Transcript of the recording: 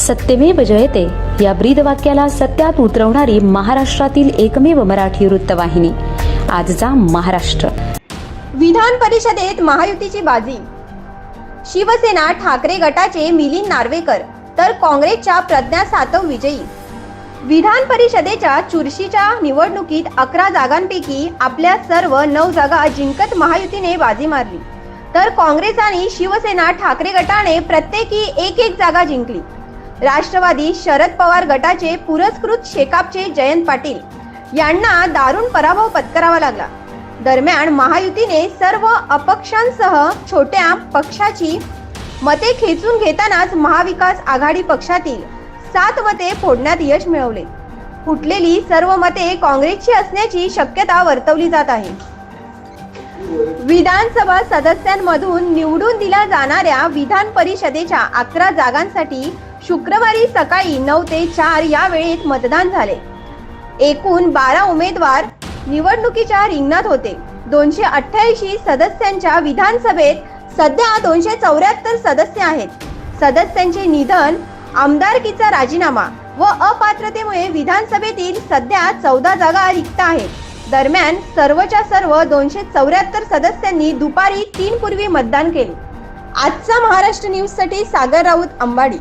सत्यमेव जयते. या ब्रीद वाक्याला सत्यात उतरवणारी महाराष्ट्रातील एकमेव मराठी वृत्तवाहिनी. आजचा महाराष्ट्र. विधान परिषदेत महायुतीची बाजी. शिवसेना ठाकरे गटाचे मिलिंद नार्वेकर तर काँग्रेसच्या प्रज्ञा सातव विजयी. विधान परिषदेच्या चुरशीच्या निवडणुकीत अकरा जागांपैकी आपल्या सर्व नऊ जागा जिंकत महायुतीने बाजी मारली. तर काँग्रेस आणि शिवसेना ठाकरे गटाने प्रत्येकी एक एक जागा जिंकली. राष्ट्रवादी शरद पवार गटाचे पुरस्कृत शेकापचे जयंत पाटील यांना दारुण पराभव पत्करावा लागला. दरम्यान महायुतीने सर्व अपक्षांसह छोट्या पक्षाची मते खेचून घेतानाच महाविकास आघाडी पक्षातील सात मते फोडण्यात यश मिळवले. फुटलेली सर्व मते काँग्रेसची असण्याची शक्यता वर्तवली जात आहे. विधानसभा सदस्यांमधून निवडून दिल्या जाणाऱ्या विधान परिषदेच्या अकरा जागांसाठी शुक्रवारी सकाळी नऊ ते चार या वेळेत मतदान झाले. एकूण बारा उमेदवार निवडणुकीच्या रिंगणात होते. दोनशे अठ्ठ्याऐंशी सदस्यांच्या विधानसभेत सध्या दोनशे चौऱ्याहत्तर सदस्य आहेत. सदस्यांचे निधन आमदारकीचा राजीनामा व अपात्रतेमुळे विधानसभेतील सध्या चौदा जागा रिक्त आहेत. दरम्यान सर्वच्या सर्व दोनशे चौऱ्याहत्तर सदस्यांनी दुपारी तीन पूर्वी मतदान केले. आजचा महाराष्ट्र न्यूजसाठी सागर राऊत अंबाडी.